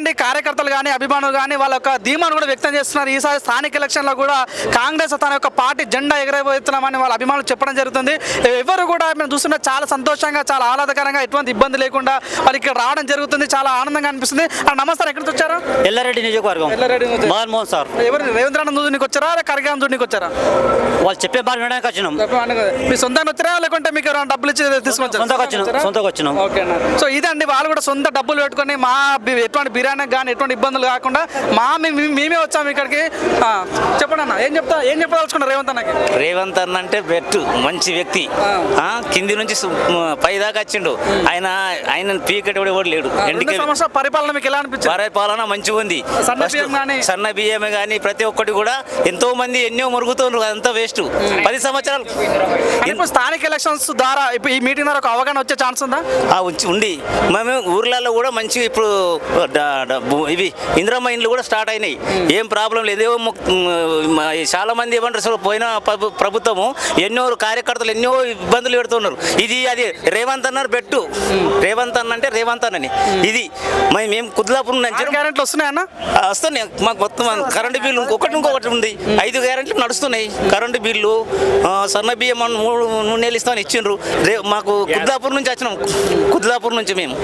ఇదండి కార్యకర్తలు కానీ అభిమానులు కానీ వాళ్ళ యొక్క ధీమాను కూడా వ్యక్తం చేస్తున్నారు. ఈసారి స్థానిక ఎలక్షన్లో కూడా కాంగ్రెస్ తన యొక్క పార్టీ జెండా ఎగరబోతున్నామని వాళ్ళ అభిమానులు చెప్పడం జరుగుతుంది. ఎవరు కూడా మేము చూస్తున్న చాలా సంతోషంగా చాలా ఆహ్లాదకరంగా ఎటువంటి ఇబ్బంది లేకుండా వాళ్ళు ఇక్కడ రావడం జరుగుతుంది. చాలా ఆనందంగా అనిపిస్తుంది. నమస్తే ఎక్కడికి వచ్చారు? ఎల్లారెడ్డి నియోజకవర్గం. ఎల్లారెడ్డి. మోహన్ సార్. ఎవరు రేవంద్రనాథ్ దూనికి వచ్చారా? కరిగాం వచ్చారా? వాళ్ళు చెప్పే మాట వినడానికి వచ్చినాం. మీ సొంతంగా వచ్చారా? లేకుంటే మీకు ఎవరైనా డబ్బులు ఇచ్చి తీసుకొచ్చారా? సొంతంగా వచ్చినాం? సొంతంగా వచ్చినాం. సో ఇదండి వాళ్ళు కూడా సొంత డబ్బులు పెట్టుకొని మా ఎటువంటి బిర్యానీ కానీ ఎటువంటి ఇబ్బందులు కాకుండా మా మేమే వచ్చాము ఇక్కడికి. చెప్పండి అన్న ఏం చెప్తా ఏం చెప్పదలుచుకున్నారు రేవంత్ అన్నకి? రేవంత్ అన్న అంటే బెట్ మంచి వ్యక్తి. ఆ, కింది నుంచి పై దాకా వచ్చిండు. ఆయన ఆయన పీకెట్ కూడా లేడు. పరిపాలన మీకు ఎలా అనిపించింది? భారత పాలన మంచిగా ఉంది. సన్న బియ్యం గానీ? సన్న బియ్యం కానీ ప్రతి ఒక్కటి కూడా ఎంతో మంది ఎన్నో మురుగుతున్నారు అదంతా వేస్ట్ పది సంవత్సరాలు. ఇప్పుడు స్థానిక ఎలక్షన్స్ ద్వారా ఇప్పుడు ఈ మీటింగ్ ద్వారా ఒక అవగాహన వచ్చే ఛాన్స్ ఉందా? ఉంది. మేము ఊర్లలో కూడా మంచిగా ఇప్పుడు ఇవి ఇందిరమ్మ ఇండ్లు కూడా స్టార్ట్ అయినాయి. ఏం ప్రాబ్లం లేదు. చాలా మంది ఏమంటారు అసలు పోయిన ప్రభు- ప్రభుత్వము ఎన్నో కార్యకర్తలు ఎన్నో ఇబ్బందులు పెడుతున్నారు. ఇది అది రేవంత్ అన్నారు బెట్టు రేవంత్ అన్న అంటే రేవంత్ అన్నని. ఇది మరి మేము కుద్లాపూర్ నుంచి ఆరు గ్యారెంట్లు వస్తున్నాయన్న ఆ, వస్తున్నాయి. మాకు మొత్తం కరెంటు బిల్లు ఇంకొకటి ఇంకొకటి ఉంది. ఐదు గ్యారెంట్లు నడుస్తున్నాయి. కరెంటు బిల్లు సన్న బియ్యం అన్న మూడు మూడు నెలలు ఇస్తామని ఇచ్చిండ్రు. రే మాకు కుద్లాపూర్ నుంచి వచ్చినాం. కుద్లాపూర్ నుంచి మేము.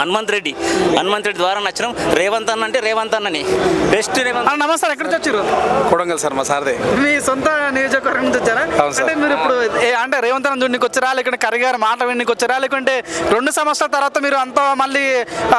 హనుమంత్ రెడ్డి. హనుమంత్ రెడ్డి ద్వారా వచ్చినాం. రేవంత్ అన్న అంటే రేవంత్ అన్నని. బెస్ట్ రేవంత్ అన్న నమస్తే ఎక్కడి నుంచి వచ్చారు? కొడంగల్ సార్ మా సార్దే. మీ సొంత నియోజకవర్గం నుంచి వచ్చారా. అంటే మీరు ఇప్పుడు ఏ- అంటే రేవంత్ అన్న చూడనికి వచ్చారా? లేకుంటే కరిగారు మాట వినికి వచ్చారా? లేకుంటే రెండు సంవత్సరాల తర్వాత మీరు అంతా మళ్ళీ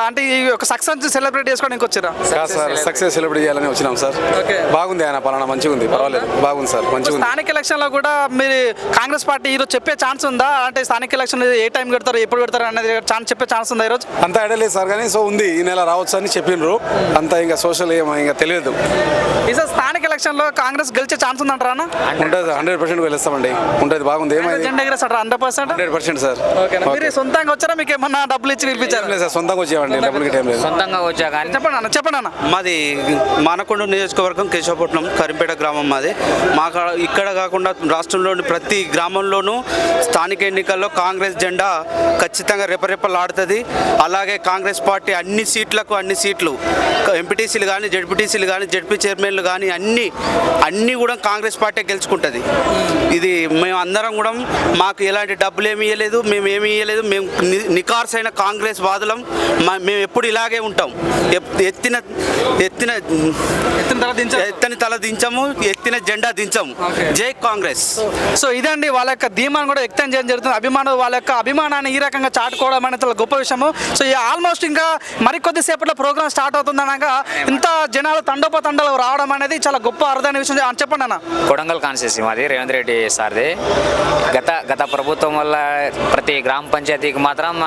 అంటే ఈ ఒక సక్సెస్ సెలబ్రేట్ చేసుకోవడానికి వచ్చారా? సార్ సక్సెస్ సెలబ్రేట్ చేయాలని వచ్చినాం సార్. ఓకే. బాగుంది ఆయన పాలన మంచిగా ఉంది. పర్వాలేదు. బాగుంది సార్ మంచిగా ఉంది. స్థానిక ఎలక్షన్లో కూడా మీరు కాంగ్రెస్ పార్టీ ఈరోజు చెప్పే ఛాన్స్ ఉందా? అంటే స్థానిక ఎలక్షన్ ఏ టైం పెడతారు ఎప్పుడు పెడతారు అనేది ఛాన్స్ చెప్పే ఛాన్స్ ఉందా ఈరోజు? అంత ఐడియా లేదు సార్ కానీ సో ఉంది. ఈ నెల రావచ్చు. అని చెప్పిండ్రు అంత ఇంకా సోషల్ ఏమో ఇంకా తెలియదు. ఈసారి స్థానిక ఎలక్షన్లో కాంగ్రెస్ గెలిచే ఛాన్స్ ఉందంటారా అన్న? ఉంటుంది హండ్రెడ్ పర్సెంట్ వెళ్ళిస్తామండి ఉంటుంది బాగుంది. ఏమైంది? జెండా hundred percent? Hundred percent sir. మీరు సొంతంగా వచ్చారా? మీకు ఏమన్నా డబ్బులు ఇచ్చి పిలిపించారా లేదు సార్. సొంతంగా వచ్చేవాడి డబ్బులు గిట్ట ఏం లేదు. సొంతంగా వచ్చా కానీ? చెప్పండి అన్న చెప్పండి అన్న. మాది మానకొండ నియోజకవర్గం కేశవపట్నం కరింపేట గ్రామం మాది. మా కా- ఇక్కడ కాకుండా రాష్ట్రంలోని ప్రతి గ్రామంలోనూ స్థానిక ఎన్నికల్లో కాంగ్రెస్ జెండా ఖచ్చితంగా రెపరెపలాడుతుంది. అలాగే కాంగ్రెస్ పార్టీ అన్ని సీట్లకు అన్ని సీట్లు. ఎంపీటీసీలు కానీ జడ్పీటీసీలు కానీ జడ్పీ చైర్మన్లు కానీ అన్ని అన్నీ కూడా కాంగ్రెస్ పార్టీ గెలుచుకుంటుంది. ఇది మేము అందరం కూడా మాకు ఎలాంటి డబ్బులు ఏమి ఇవ్వలేదు మేము ఏమి ఇవ్వలేదు మేము ని- నికార్సైన కాంగ్రెస్ వాదులం మేము ఎప్పుడు ఇలాగే ఉంటాం. ఎత్తిన ఎత్తిన ఎత్తిన తల దించము ఎత్తిన జెండా దించము. జై కాంగ్రెస్. సో ఇదండి వాళ్ళ యొక్క ధీమాను కూడా వ్యక్తం చేయడం జరుగుతుంది. అభిమానులు వాళ్ళ యొక్క అభిమానాన్ని ఈ రకంగా చాటుకోవడం అనేది చాలా గొప్ప విషయము. సో ఈ ఆల్మోస్ట్ ఇంకా మరికొద్ది సేపట్లో ప్రోగ్రామ్ స్టార్ట్ అవుతుంది అనగా ఇంత జనాలు తండోపతండలు రావడం అనేది చాలా గొప్ప విషయం అని చెప్పండి అన్న. కొడంగల్ కాన్స్టిట్యూన్సీ మాది రేవంత్ రెడ్డి సార్ది. గత గత ప్రభుత్వం వల్ల ప్రతి గ్రామ పంచాయతీకి మాత్రం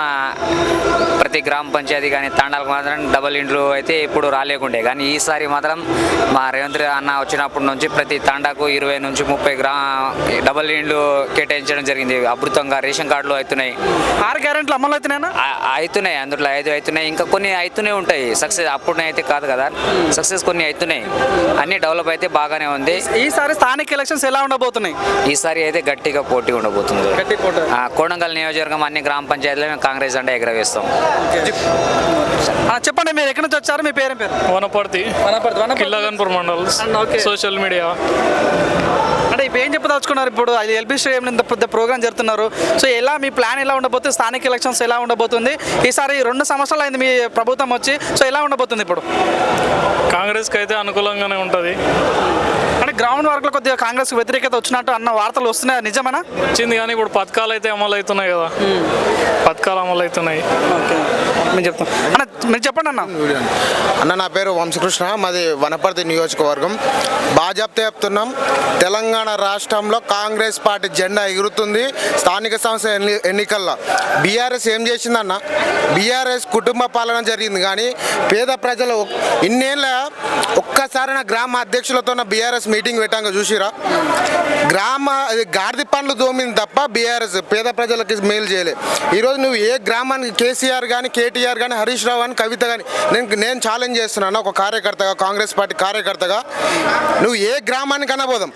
ప్రతి గ్రామ పంచాయతీ కానీ తాండాలకు మాత్రం డబల్ ఇండ్లు అయితే ఇప్పుడు రాలేకుండే. కానీ ఈసారి మాత్రం మా రేవంత్ అన్న వచ్చినప్పటి నుంచి ప్రతి తాండాకు ఇరవై నుంచి ముప్పై గ్రా డబల్ ఇండ్లు కేటాయించడం జరిగింది. అద్భుతంగా రేషన్ కార్డులు అవుతున్నాయి ఆరు గ్యారెంట్లు అమలు అవుతున్నాయన్నా? ఆ- అవుతున్నాయి అందులో ఐదు అవుతున్నాయి ఇంకా కొన్ని అవుతూనే ఉంటాయి. సక్సెస్ అప్పుడు అయితే కాదు కదా. సక్సెస్ కొన్ని అవుతున్నాయి అన్ని డెవలప్ అయితే బాగానే ఉంది. ఈసారి స్థానిక ఎలక్షన్స్ ఎలా ఉండబోతున్నాయి? ఈసారి అయితే గట్టిగా పోటీ ఉండబోతుంది. గట్టి పోటీ. కోడంగల్ నియోజకవర్గం అన్ని గ్రామ పంచాయతీలో మేము కాంగ్రెస్ అంటే ఎగరవేస్తాం. ఆ, చెప్పండి మీరు ఎక్కడి నుంచి వచ్చారు? మీ పేరు పేరు? వనపర్తి. వనపర్తి వనపర్తి. కిల్లాగన్పూర్ మండల్. సోషల్ మీడియా అంటే ఇప్పుడు ఏం చెప్పదలుచుకున్నారు ఇప్పుడు? అది ఎల్బీ స్టేడియం ఇంత పెద్ద ప్రోగ్రామ్ జరుగుతున్నారు సో ఎలా మీ ప్లాన్ ఎలా ఉండబోతుంది? స్థానిక ఎలక్షన్స్ ఎలా ఉండబోతుంది? ఈసారి రెండు సంవత్సరాలు అయింది మీ ప్రభుత్వం వచ్చి. సో ఎలా ఉండబోతుంది ఇప్పుడు? కాంగ్రెస్కి అయితే అనుకూలంగానే ఉంటుంది. Thank you. గ్రౌండ్ వర్క్లో కొద్దిగా కాంగ్రెస్ వ్యతిరేకత వచ్చినట్టు అన్న వార్తలు వస్తున్నాయి? నిజమేనా? వచ్చింది కానీ ఇప్పుడు పథకాలు అయితే అమలు అవుతున్నాయి కదా పథకాలు అమలు అవుతున్నాయి మేము చెప్తాం. అన్న మీరు చెప్పండి అన్న. అన్న నా పేరు వంశకృష్ణ. మాది వనపర్తి నియోజకవర్గం. బాజాప్తా చెప్తున్నాం. తెలంగాణ రాష్ట్రంలో కాంగ్రెస్ పార్టీ జెండా ఎగురుతుంది స్థానిక సంస్థ ఎన్ని ఎన్నికల్లో. బీఆర్ఎస్ ఏం చేసిందన్న? బీఆర్ఎస్ కుటుంబ పాలన జరిగింది కానీ పేద ప్రజలు ఇన్నేళ్ళ ఒక్కసారైన గ్రామ అధ్యక్షులతో బీఆర్ఎస్ మీటింగ్ మీటింగ్ పెట్టాక చూసిరా? గ్రామ గాడిద పండ్లు దోమింది తప్ప బీఆర్ఎస్ పేద ప్రజలకి మేలు చేయలే. ఈరోజు నువ్వు ఏ గ్రామానికి కేసీఆర్ కానీ కేటీఆర్ కానీ హరీష్ రావు కానీ కవిత కానీ నేను నేను ఛాలెంజ్ చేస్తున్నాను ఒక కార్యకర్తగా కాంగ్రెస్ పార్టీ కార్యకర్తగా. నువ్వు ఏ గ్రామానికి అనబోదాం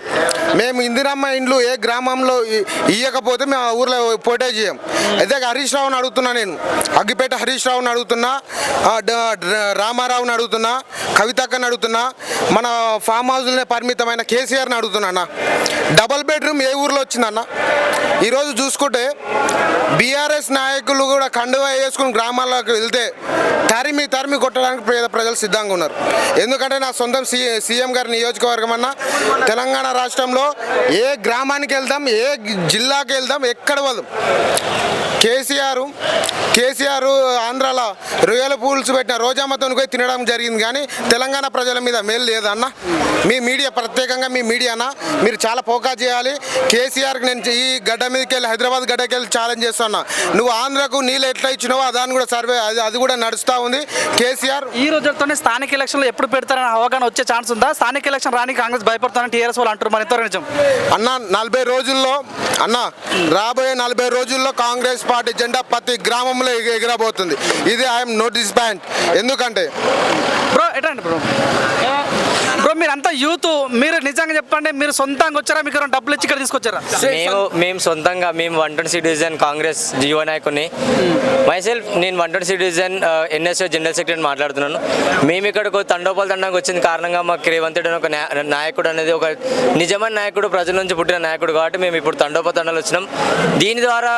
మేము ఇందిరమ్మ ఇండ్లు ఏ గ్రామంలో ఇవ్వకపోతే ఇయ్యకపోతే మేము ఆ ఊర్లో పోటీ చేయం. అయితే హరీష్ రావుని అడుగుతున్నా నేను. అగ్గిపేట హరీష్ రావుని అడుగుతున్నా రామారావుని అడుగుతున్నా కవితక్కని అడుగుతున్నా. మన ఫామ్ హౌస్లనే పరిమితమైన కేసీఆర్ని అడుగుతున్నా అన్న. డబల్ బెడ్రూమ్ ఏ ఊర్లో వచ్చిందన్న ఈరోజు చూసుకుంటే బీఆర్ఎస్ నాయకులు కూడా కండువా వేసుకుని గ్రామాల్లోకి వెళ్తే తరిమి తరిమి కొట్టడానికి పేద ప్రజలు సిద్ధంగా ఉన్నారు. ఎందుకంటే నా సొంతం సి సీఎం గారి నియోజకవర్గం అన్న తెలంగాణ రాష్ట్రంలో ఏ గ్రామానికి వెళ్దాం ఏ జిల్లాకి వెళ్దాం ఎక్కడ వదం కేసీఆర్ కేసీఆర్ ఆంధ్రాలో రొయ్యల పూల్స్ పెట్టిన రోజామతోని పోయి తినడం జరిగింది కానీ తెలంగాణ ప్రజల మీద మేలు లేదన్న మీ మీడియా ప్రత్యేకంగా మీ మీడియానా మీరు చాలా ఫోకస్ చేయాలి. కేసీఆర్కి నేను ఈ గడ్డ మీదకి వెళ్ళి హైదరాబాద్ గడ్డకి వెళ్ళి ఛాలెంజ్ చేస్తున్నా నువ్వు ఆంధ్రకు నీళ్ళు ఎట్లా ఇచ్చినావో దాన్ని కూడా సర్వే అది అది కూడా నడుస్తూ ఉంది. కేసీఆర్ ఈ రోజులతోనే స్థానిక ఎలక్షన్లు ఎప్పుడు పెడతారని అవగాహన వచ్చే ఛాన్స్ ఉందా? స్థానిక ఎలక్షన్ రాని కాంగ్రెస్ భయపడుతుందని టీఆర్ఎస్ వాళ్ళు అంటారు మరి నిజం? అన్న నలభై రోజుల్లో అన్న రాబోయే నలభై రోజుల్లో కాంగ్రెస్ పార్టీ జెండా ప్రతి గ్రామంలో ఎగ- ఎగరబోతుంది. ఇది ఐఎమ్ నోటీస్ పాయింట్ ఎందుకంటే బ్రో ఎటండి బ్రో బ్రో మీరంతా యూత్ మీరు నిజంగా చెప్పండి మీరు సొంతంగా వచ్చారా? మీకు డబ్బులు ఇచ్చి ఇక్కడ తీసుకొచ్చారా? మేము మేము సొంతంగా మేము వన్ ట్వంటీ డివిజన్ కాంగ్రెస్ యువ నాయకుని. మైసెల్ఫ్ నేను one twenty division NSO general secretary మాట్లాడుతున్నాను. మేము ఇక్కడికి తండోపాల తండానికి వచ్చిన కారణంగా మాకు రేవంత్ రెడ్డి ఒక నాయకుడు అనేది ఒక నిజమైన నాయకుడు ప్రజల నుంచి పుట్టిన నాయకుడు కాబట్టి మేము ఇప్పుడు తండోపాల తండాలు వచ్చినాం. దీని ద్వారా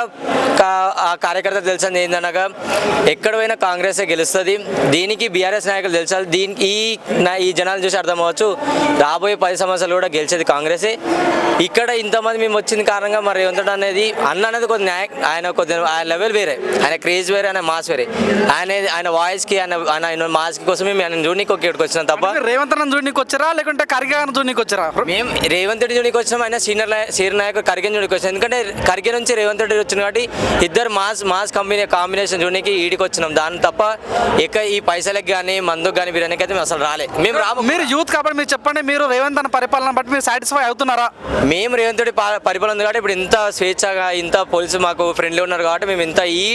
ఆ కార్యకర్త తెలిసింది ఏందనగా ఎక్కడ పోయినా కాంగ్రెసే గెలుస్తుంది. దీనికి బీఆర్ఎస్ నాయకులు తెలిసాలి. దీనికి ఈ ఈ జనాలు చూసి అర్థం అర్థమవచ్చు రాబోయే పది సంవత్సరాలు కూడా గెలిచేది కాంగ్రెసే. ఇక్కడ ఇంతమంది మేము వచ్చిన కారణంగా మరి రేవంత్ అనేది అన్న అనేది కొద్ది న్యాయ. ఆయన కొద్ది ఆయన లెవెల్ వేరే. ఆయన క్రేజ్ వేరే ఆయన మాస్ వేరే. ఆయన ఆయన వాయిస్కి ఆయన ఆయన మాస్కి కోసమే మేము ఆయన చూడనీకి ఒక ఇక్కడికి వచ్చినాం తప్ప రేవంత్ అన్న చూడనీకి వచ్చారా? లేకుంటే కరిగాను చూడనీకి వచ్చారా? మేము రేవంత్ రెడ్డి జోడికి వచ్చినాం. ఆయన సీనియర్ నాయ- సీనియర్ నాయకుడు కరిగన్ జోడికి వచ్చినాం. ఎందుకంటే కరిగే నుంచి రేవంత్ రెడ్డి వచ్చిన కాబట్టి ఇద్దరు మాస్ మాస్ కంపెనీ కాంబినేషన్ జోడికి ఈడికి వచ్చినాం. దాని తప్ప ఇక ఈ పైసలకు కానీ మందుకు కానీ బిర్యానీకి అయితే మేము అసలు రాలే. మేము రాము మీరు యూత్ కాబట్టి మీరు చెప్పండి మీరు రేవంత్ అన్న పరిపాలన బట్టి మీరు సాటిస్ఫై అవుతున్నారా? మేము రేవంత్ రెడ్డి పరిపాలన ఉంది కాబట్టి ఇప్పుడు ఇంత స్వేచ్ఛగా ఇంత పోలీసు మాకు ఫ్రెండ్లీ ఉన్నారు కాబట్టి మేము ఇంత ఈ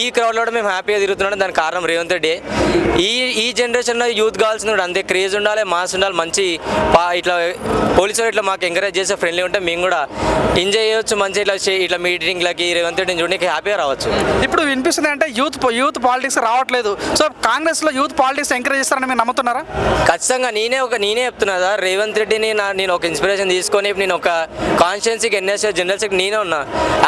ఈ క్రౌడ్లో మేము హ్యాపీగా తిరుగుతున్నాం దానికి కారణం రేవంత్ రెడ్డి. ఈ ఈ జనరేషన్లో యూత్ కావాల్సిన అంతే క్రేజ్ ఉండాలి మాస్ ఉండాలి మంచి ఇట్లా పోలీసు ఇట్లా మాకు ఎంకరేజ్ చేసే ఫ్రెండ్లీ ఉంటే మేము కూడా ఎంజాయ్ చేయొచ్చు మంచి ఇట్లా ఇట్లా మీటింగ్లకి రేవంత్ రెడ్డిని చూడడానికి హ్యాపీగా రావచ్చు. ఇప్పుడు వినిపిస్తుంది అంటే యూత్ యూత్ పాలిటిక్స్ రావట్లేదు. సో కాంగ్రెస్లో యూత్ పాలిటిక్స్ ఎంకరేజ్ చేస్తారని మీరు నమ్ముతున్నారా? ఖచ్చితంగా నేనే ఒక నేనే చెప్తున్నా కదా రేవంత్ రెడ్డిని నా నేను ఒక ఇన్స్పిరేషన్ తీసుకొని నేను ఒక కాన్స్టిట్యున్సీకి ఎన్ఎస్ఏ జనరల్ సెక్రటరీ నేనే ఉన్నా.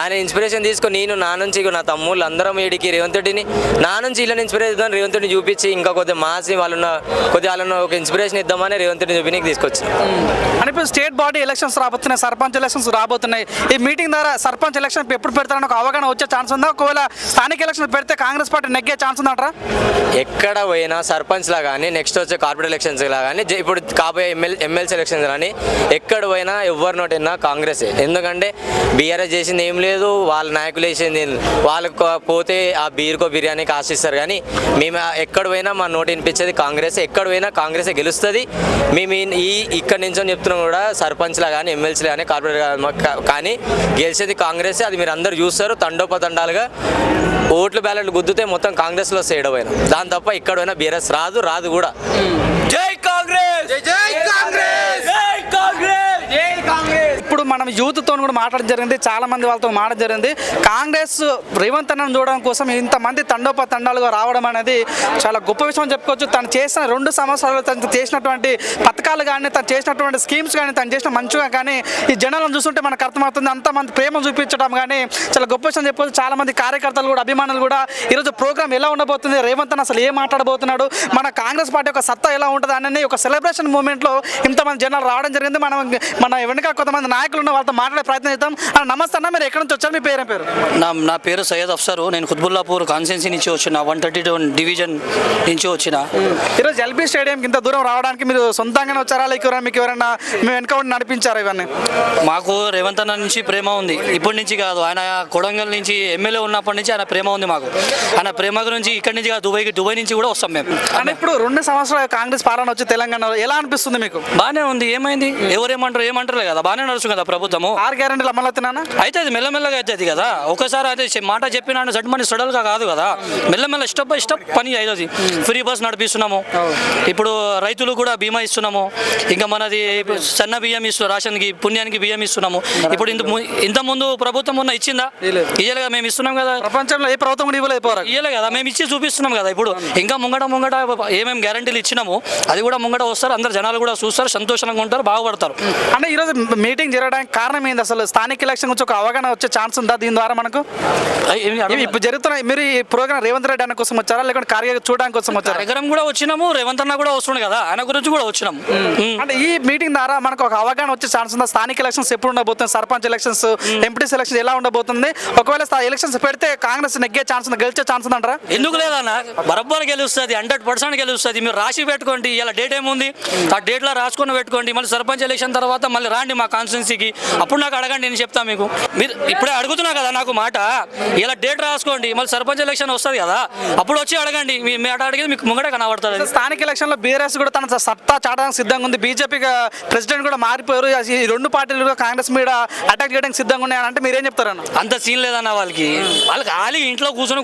ఆయన ఇన్స్పిరేషన్ తీసుకొని నేను నా నుంచి నా తమ్ముళ్ళు అందరం వీడికి రేవంత్ రెడ్డిని నా నుంచి ఇలా ఇన్స్పిరేషన్ ఇద్దాం రేవంత్ రెడ్డిని చూపించి ఇంకా కొద్దిగా మాసి వాళ్ళున్న కొద్దిగా వాళ్ళన్న ఒక ఇన్స్పిరేషన్ ఇద్దామని రేవంత్ రెడ్డిని చూపించి తీసుకొచ్చిన. అని ఇప్పుడు స్టేట్ బాడీ ఎలక్షన్స్ రాబోతున్నాయి సర్పంచ్ ఎలక్షన్స్ రాబోతున్నాయి. ఈ మీటింగ్ ద్వారా సర్పంచ్ ఎలక్షన్ ఎప్పుడు పెడతారని ఒక అవగాహన వచ్చే ఛాన్స్ ఉందా? ఒకవేళ స్థానిక ఎలక్షన్ పెడితే కాంగ్రెస్ పార్టీ నెగ్గే ఛాన్స్ ఉందంటారా? ఎక్కడ పోయినా సర్పంచ్లా కానీ నెక్స్ట్ వచ్చే కార్పొరేట్ ఎలక్షన్స్లా కానీ ఇప్పుడు కాబోయే ఎమ్మెల్ ఎమ్మెల్సీ ఎలక్షన్స్ కానీ ఎక్కడ పోయినా ఎవరి నోటైనా కాంగ్రెస్. ఎందుకంటే బీఆర్ఎస్ చేసింది ఏం లేదు వాళ్ళ నాయకులు వేసింది. వాళ్ళకు పోతే ఆ బీర్కో బిర్యానీకి ఆశిస్తారు కానీ మేము ఎక్కడ పోయినా మా నోటి వినిపించేది కాంగ్రెస్. ఎక్కడ పోయినా కాంగ్రెసే గెలుస్తుంది. మేము ఈ- ఇక్కడ నుంచి చెప్తున్నాం కూడా సర్పంచ్లా కానీ ఎమ్మెల్సీలా కానీ కార్పొరేట్ గా- మా- కా- కానీ గెలిచేది కాంగ్రెస్. అది మీరు అందరు చూస్తారు. తండోపతండాలుగా ఓట్లు బ్యాలెట్లు గుద్దుతే మొత్తం కాంగ్రెస్లో సేడపోయిన దాని తప్ప ఇక్కడ పోయినా బీఆర్ఎస్ రాదు రాదు కూడా. జై కాంగ్రెస్ జై కాంగ్రెస్ జై కాంగ్రెస్ జై కాంగ్రెస్ ఇప్పుడు మనం యూత్తో కూడా మాట్లాడడం జరిగింది. చాలా మంది వాళ్ళతో మాట్లాడడం జరిగింది. కాంగ్రెస్ రేవంత్ అన్నను చూడడం కోసం ఇంతమంది తండోప తండాలుగా రావడం అనేది చాలా గొప్ప విషయం చెప్పుకోవచ్చు. తను చేసిన రెండు సంవత్సరాలు తను చేసినటువంటి పథకాలు కానీ తను చేసినటువంటి స్కీమ్స్ కానీ తను చేసిన మంచిగా కానీ ఈ జనాలను చూస్తుంటే మనకు అర్థమవుతుంది. అంతమంది ప్రేమ చూపించడం కానీ చాలా గొప్ప విషయం చెప్పుకోవచ్చు. చాలా మంది కార్యకర్తలు కూడా అభిమానులు కూడా ఈరోజు ప్రోగ్రామ్ ఎలా ఉండబోతుంది? రేవంత్ అన్న అసలు ఏం మాట్లాడబోతున్నాడు? మన కాంగ్రెస్ పార్టీ యొక్క సత్తా ఎలా ఉంటుంది? అనేది ఒక సెలబ్రేషన్ మూమెంట్లో ఇంతమంది జనాలు రావడం జరిగింది. మనం మన వెనుక కొంతమంది నాయకులు ఉన్న వాళ్ళతో మాట్లాడే ప్రయత్నం చేద్దాం. నమస్తే అన్న మీరు ఎక్కడి నుంచి వచ్చారు? మీ పేరు పేరు? నా నా పేరు సయ్యద్ అఫ్సరు. నేను ఖుత్బుల్లాపూర్ కాన్స్టెన్సీ నుంచి వచ్చిన వన్ థర్టీ టూ డివిజన్ నుంచి వచ్చిన. ఈరోజు ఎల్బీ స్టేడియంకి ఇంత దూరం రావడానికి మీరు సొంతంగానే వచ్చారా? లేక మీకు ఎవరైనా మేము వెనక ఉండి నడిపించారా ఇవన్నీ? మాకు రేవంత్ అన్న నుంచి ప్రేమ ఉంది. ఇప్పటి నుంచి కాదు. ఆయన కొడంగల్ నుంచి ఎమ్మెల్యే ఉన్నప్పటి నుంచి ఆయన ప్రేమ ఉంది మాకు. ఆయన ప్రేమ గురించి ఇక్కడి నుంచి కాదు దుబాయ్కి దుబాయ్ నుంచి కూడా వస్తాం మేము. అంటే ఇప్పుడు రెండు సంవత్సరాలు కాంగ్రెస్ పాలన వచ్చి తెలంగాణలో ఎలా అనిపిస్తుంది మీకు? బాగానే ఉంది. ఏమైంది? ఎవరేమంటారు ఏమంటారు కదా. బాగానే నడుస్తుంది కదా ప్రభుత్వము? ఆరు గ్యారెంటీలు అమలు అవుతున్నానా అయితే అది మెల్లమెల్లగా అవుతుంది కదా. ఒకసారి అయితే మాట చెప్పినా జడ్మని సడల్గా కాదు కదా. మెల్లమెల్ల స్టెప్ బై స్టెప్ పని అవుతుంది ఫ్రీ బస్ నడిపిస్తున్నాము. ఇప్పుడు రైతులు కూడా బీమా ఇస్తున్నాము. ఇంకా మనది సన్న బియ్యం ఇస్తు రేషన్కి పుణ్యానికి బియ్యం ఇస్తున్నాము. ఇప్పుడు ఇంత ఇంత ముందు ప్రభుత్వం ఉన్న ఇచ్చిందా? ఇయ్యలేగా మేము ఇస్తున్నాం కదా. ప్రపంచంలో ఏ ప్రభుత్వం కూడా ఇవ్వలేదు పోరా ఇయ్యలే కదా. మేము ఇచ్చి చూపిస్తున్నాం కదా ఇప్పుడు. ఇంకా ముంగట ముంగట ఏమేమి గ్యారంటీలు ఇచ్చినాము అది కూడా ముంగట వస్తారు. అందరు జనాలు కూడా చూస్తారు సంతోషంగా ఉంటారు బాగుపడతారు. అంటే ఈరోజు మీటింగ్ జరగడానికి కారణం ఏంది? అసలు స్థానిక ఎలక్షన్ గురించి ఒక అవగాహన వచ్చే ఛాన్స్ ఉందా దీని ద్వారా మనకు? ఇప్పుడు జరుగుతున్న మీరు ఈ ప్రోగ్రామ్ రేవంత్ రెడ్డి అన్న కోసం వచ్చారా? లేకుంటే కార్య చూడడానికి కోసం వచ్చారా? కార్యక్రమం కూడా వచ్చినాము రేవంత్ అన్న కూడా వస్తుండే కదా ఆయన గురించి కూడా వచ్చినాము. అంటే ఈ మీటింగ్ ద్వారా మనకు ఒక అవగాహన వచ్చే ఛాన్స్ ఉందా? స్థానిక ఎలక్షన్స్ ఎప్పుడు ఉండబోతుంది సర్పంచ్ ఎలక్షన్స్ ఎంపీటీసీ ఎలక్షన్స్ ఎలా ఉండబోతుంది? ఒకవేళ ఎలక్షన్స్ పెడితే కాంగ్రెస్ నెగ్గే ఛాన్స్ ఉంది? గెలిచే ఛాన్స్ ఉందంటారా ఎందుకు లేదన్న? బరబ్బర్ గెలుస్తుంది హండ్రెడ్ పర్సెంట్ గెలుస్తుంది. మీరు రాసి పెట్టుకోండి ఇలా డేట్ ఏముంది? ఆ డేట్లో రాసుకొని పెట్టుకోండి. మళ్ళీ సర్పంచ్ ఎలక్షన్ తర్వాత మళ్ళీ రాండి మా కాన్స్టిట్యున్సీకి అప్పుడు నాకు అడగండి నేను చెప్తాను మీకు. మీరు ఇప్పుడే అడుగుతున్నా కదా నాకు మాట. ఇలా డేట్ రాసుకోండి మళ్ళీ సర్పంచ్ ఎలక్షన్ వస్తుంది కదా. అప్పుడు వచ్చి అడగండి మీ మాట అడిగేది మీకు ముంగట కనబడుతుంది. స్థానిక ఎలక్షన్లో బీఆర్ఎస్ కూడా తన సత్తా చాటడానికి సిద్ధంగా ఉంది. బీజేపీ ప్రెసిడెంట్ కూడా మారిపోయారు. ఈ రెండు పార్టీలు కూడా కాంగ్రెస్ మీద అటాక్ చేయడానికి సిద్ధంగా ఉన్నాయి అంటే మీరేం చెప్తారన్న అంత సీన్ లేదన్న వాళ్ళకి. వాళ్ళకి ఖాళీ ఇంట్లో కూర్చొని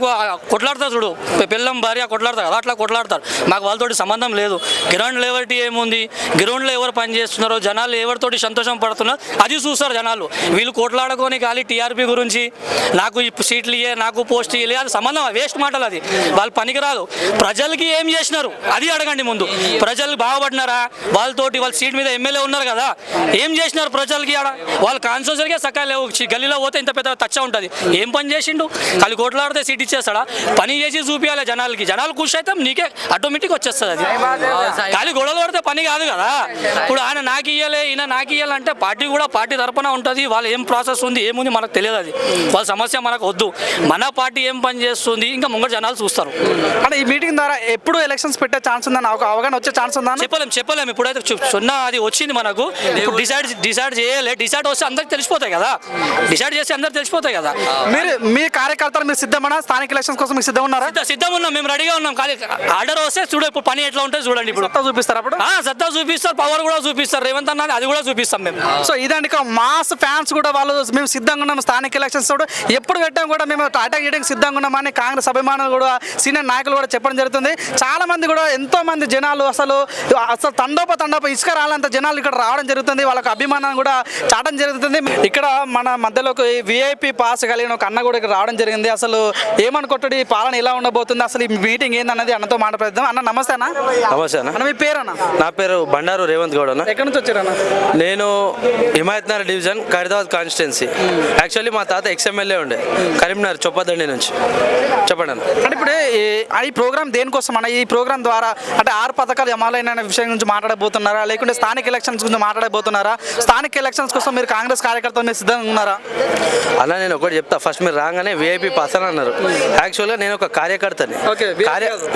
కొట్లాడతారు చూడు. పిల్లం భార్య కొట్లాడతారు కదా అట్లా కొట్లాడతారు. మాకు వాళ్ళతోటి సంబంధం లేదు. గ్రౌండ్ లెవెల్టీ ఏముంది? గ్రౌండ్లో ఎవరు పని చేస్తున్నారో జనాలు ఎవరితోటి సంతోషం పడుతున్నారు? అది చూస్తారు జనాలు. వీళ్ళు కొట్లాడుకొని ఖాళీ టీఆర్పీ గురించి నాకు సీట్లు ఇయ్యే నాకు పోస్ట్ ఇయ్యలే అది సంబంధం వేస్ట్ మాటలు అది. వాళ్ళు పనికిరాదు. ప్రజలకి ఏం చేసినారు? అది అడగండి ముందు. ప్రజలు బాగుపడినారా? వాళ్ళతోటి వాళ్ళ సీట్ మీద ఎమ్మెల్యే ఉన్నారు కదా. ఏం చేసినారు ప్రజలకి ఆడ? వాళ్ళ కాన్స్టిట్యూన్సీకే సకాల గల్లీలో పోతే ఇంత పెద్ద తచ్చ ఉంటుంది. ఏం పని చేసిండు? ఖాళీ కొట్లాడితే సీట్ ఇచ్చేస్తాడా? పని చేసి చూపించాలి జనాలకి. జనాలు ఖుషి అయితే నీకే ఆటోమేటిక్ వచ్చేస్తుంది అది. ఖాళీ గొడవలు పడితే పని కాదు కదా. ఇప్పుడు ఆయన నాకు ఇయ్యలే ఈయన నాకు ఇయ్యాలంటే పార్టీ కూడా పార్టీ తరపున ఉంటుంది వాళ్ళు ఏం ప్రాసెస్ ఉంది ఏముంది మనకు తెలియదు అది. వాళ్ళ సమస్య మనకు వద్దు. మన పార్టీ ఏం పని చేస్తుంది ఇంకా ముంగట జనాలు చూస్తారు. అంటే ఈ మీటింగ్ ద్వారా ఎప్పుడు ఎలక్షన్స్ పెట్టే ఛాన్స్ ఉందని ఒక అవగాహన వచ్చే ఛాన్స్ ఉందా? చెప్పలేం చెప్పలేం. ఇప్పుడైతే చు- సున్నా అది వచ్చింది మనకు. ఇప్పుడు డిసైడ్ డిసైడ్ చేయలే. డిసైడ్ వస్తే అందరికి తెలిసిపోతాయి కదా. డిసైడ్ చేస్తే అందరికి తెలిసిపోతాయి కదా. మీరు మీ కార్యకర్తలు మీరు సిద్ధమన్నా స్థానిక ఎలక్షన్స్ కోసం సిద్ధం ఉన్నారా సిద్ధ- ఉన్నాం మేము రెడీగా ఉన్నాం. కానీ ఆర్డర్ వస్తే చూడు ఇప్పుడు పని ఎట్లా ఉంటుంది చూడండి ఇప్పుడు. సత్తా చూపిస్తారు అప్పుడు? ఆ, సత్తా చూపిస్తారు. పవర్ కూడా చూపిస్తారు. రేవంత్ అన్నది అది కూడా చూపిస్తాం మేము. సో ఇదండి ఇక మాస్ ఫ్యాన్స్ కూడా వాళ్ళు మేము సిద్ధంగా ఉన్నాం స్థానిక ఎలక్షన్స్ కూడా ఎప్పుడు పెట్టాం కూడా మేము అటాక్ చేయడానికి సిద్ధంగా ఉన్నామని కాంగ్రెస్ అభిమానులు కూడా సీనియర్ నాయకులు కూడా చెప్పడం జరుగుతుంది. చాలా మంది కూడా ఎంతో మంది జనాలు అసలు అసలు తండోప తండోప ఇసుక రాలంత జనాలు ఇక్కడ రావడం జరుగుతుంది. వాళ్ళకి అభిమానం కూడా చాటం జరుగుతుంది. ఇక్కడ మన మధ్యలోకి విఐపి పాస్ కలిగిన ఒక అన్న కూడా ఇక్కడ రావడం జరిగింది. అసలు ఏమనుకుంటాడు? ఈ పాలన ఎలా ఉండబోతుంది? అసలు ఈ మీటింగ్ ఏందన్నది అన్నతో మాట్లాడదాం. అన్న నమస్తే అన్న. నమస్తే అన్న. అన్న మీ పేరు అన్న నా పేరు బండారు రేవంత్ గౌడ్ అన్న. ఎక్కడి నుంచి వచ్చారన్న? నేను Himayatnagar division Khairatabad constituency. Actually మా తాత ఎక్స్ఎమ్మెల్యే ఉండే కరీంనగర్ చొప్పదండి నుంచి. చెప్పండి అన్న. అంటే ఇప్పుడు ఈ- ప్రోగ్రామ్ దేనికోసం అన్న? ఈ ప్రోగ్రామ్ ద్వారా అంటే ఆరు పథకాలు అమలైన విషయం గురించి మాట్లాడబోతున్నారా? లేకుంటే స్థానిక ఎలక్షన్స్ గురించి మాట్లాడబోతున్నారా? స్థానిక ఎలక్షన్స్ కోసం మీరు కాంగ్రెస్ కార్యకర్తలు మీరు సిద్ధంగా ఉన్నారా? అన్న నేను ఒకటి చెప్తా. ఫస్ట్ మీరు రాగానే విఐపి పాస్ అని అన్నారు. యాక్చువల్గా నేను ఒక కార్యకర్తని.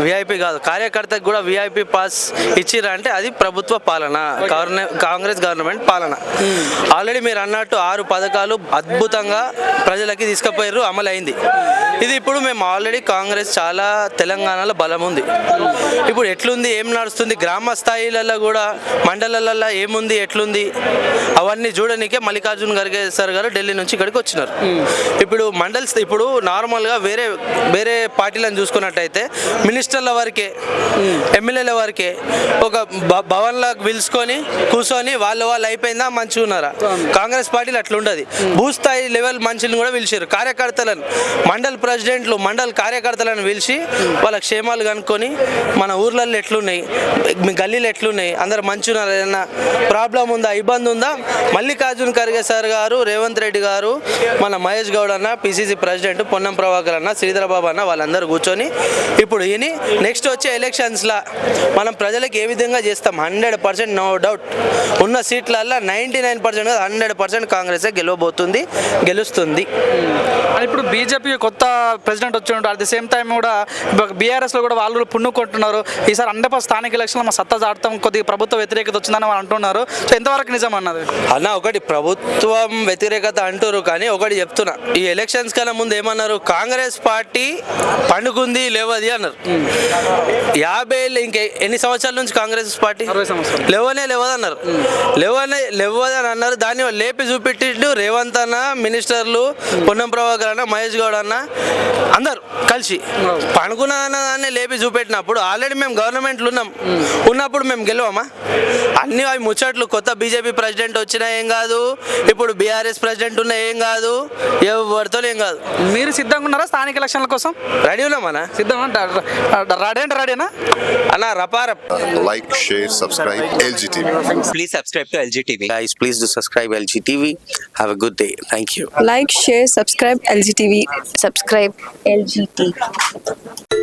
విఐపి కాదు. కార్యకర్తకు కూడా విఐపి పాస్ ఇచ్చిరా అంటే అది ప్రభుత్వ పాలన. కాంగ్రెస్ గవర్నమెంట్ పాలన. ఆల్రెడీ మీరు అన్నట్టు ఆరు పథకాలు అద్భుతంగా ప్రజలకి తీసుకుపోయారు అమలు అయింది ఇది ఇప్పుడు మేము ఆల్రెడీ కాంగ్రెస్ చాలా తెలంగాణలో బలం ఉంది. ఇప్పుడు ఎట్లుంది ఏం నడుస్తుంది గ్రామ స్థాయిలలో కూడా మండలాలలో ఏముంది ఎట్లుంది అవన్నీ చూడనికే మల్లికార్జున్ ఖర్గే సార్ గారు ఢిల్లీ నుంచి ఇక్కడికి వచ్చినారు. ఇప్పుడు మండల్స్ ఇప్పుడు నార్మల్గా వేరే వేరే పార్టీలను చూసుకున్నట్టయితే మినిస్టర్ల వరకే ఎమ్మెల్యేల వరకే ఒక భ- భవన్లో పిలుచుకొని కూర్చొని వాళ్ళు వాళ్ళు అయిపోయిందా మంచిగా ఉన్నారా కాంగ్రెస్ పార్టీలు అట్లుండదు. భూస్థాయి లెవెల్ మనుషులను కూడా పిలిచారు కార్యకర్తలను మండల్ ప్రెసిడెంట్లు మండల్ కార్యకర్తలను పిలిచి వాళ్ళ క్షేమాలు కనుక్కొని మన ఊర్లలో ఎట్లున్నాయి మీ గల్లీలు ఎట్లున్నాయి అందరు మంచున్నారు ఏదైనా ప్రాబ్లం ఉందా ఇబ్బంది ఉందా? మల్లికార్జున్ ఖర్గే సార్ గారు రేవంత్ రెడ్డి గారు మన మహేష్ గౌడ్ అన్న పిసిసి ప్రెసిడెంట్ పొన్నం ప్రభాకర్ అన్న శ్రీధరబాబు అన్న వాళ్ళందరూ కూర్చొని ఇప్పుడు ఇని నెక్స్ట్ వచ్చే ఎలక్షన్స్లో మనం ప్రజలకు ఏ విధంగా చేస్తాం? Hundred percent no doubt. ఉన్న సీట్లల్లో ninety nine percent hundred percent Congress గెలవబోతుంది గెలుస్తుంది. ఇప్పుడు బీజేపీ కొత్త ప్రెసిడెంట్ వచ్చి ఉంటారు అట్ ది సేమ్ టైం కూడా బీఆర్ఎస్లో కూడా వాళ్ళు కూడా పుణుకుంటున్నారు ఈసారి అండప స్థానిక ఎలక్షన్లో మా సత్తా చాడతాం కొద్దిగా ప్రభుత్వ వ్యతిరేకత వచ్చిందని వాళ్ళు అంటున్నారు. సో ఎంతవరకు నిజం అన్నది? అన్న ఒకటి ప్రభుత్వం వ్యతిరేకత అంటారు కానీ ఒకటి చెప్తున్నా. ఈ ఎలక్షన్స్ కన్నా ముందు ఏమన్నారు? కాంగ్రెస్ పార్టీ పండుకుంది లేవది అన్నారు. యాభై ఏళ్ళు ఇంకే ఎన్ని సంవత్సరాల నుంచి కాంగ్రెస్ పార్టీ. లేవనే లేవదు అన్నారు లేవనే లేవదని అన్నారు. దాన్ని లేపి చూపెట్టిండు రేవంత్ అన్న మినిస్టర్లు పొన్నం ప్రభాకర్ అన్న మహేష్ గౌడ్ అన్న అందరు కలిసి. పనుకున్న దాన్ని లేపి చూపెట్టినప్పుడు ఆల్రెడీ మేము గవర్నమెంట్లు ఉన్నాం. ఉన్నప్పుడు మేము గెలవమా? అన్ని అవి ముచ్చట్లు కొత్త బీజేపీ ప్రెసిడెంట్ వచ్చినా ఏం కాదు ఇప్పుడు బీఆర్ఎస్ ప్రెసిడెంట్ ఉన్నా ఏం కాదు ఎవరితో ఏం కాదు. మీరు సిద్ధంగా ఉన్నారా స్థానిక ఎలక్షన్ల కోసం? రెడీ ఉన్నామన్నా సిద్ధంగా రెడీ అంటే రెడీనా? అన్న రపారప్ like, share, subscribe, LGTV. Please subscribe to LG TV subscribe LG TV. Have a good day. Thank you. like, share, subscribe LGTV. Subscribe LGT.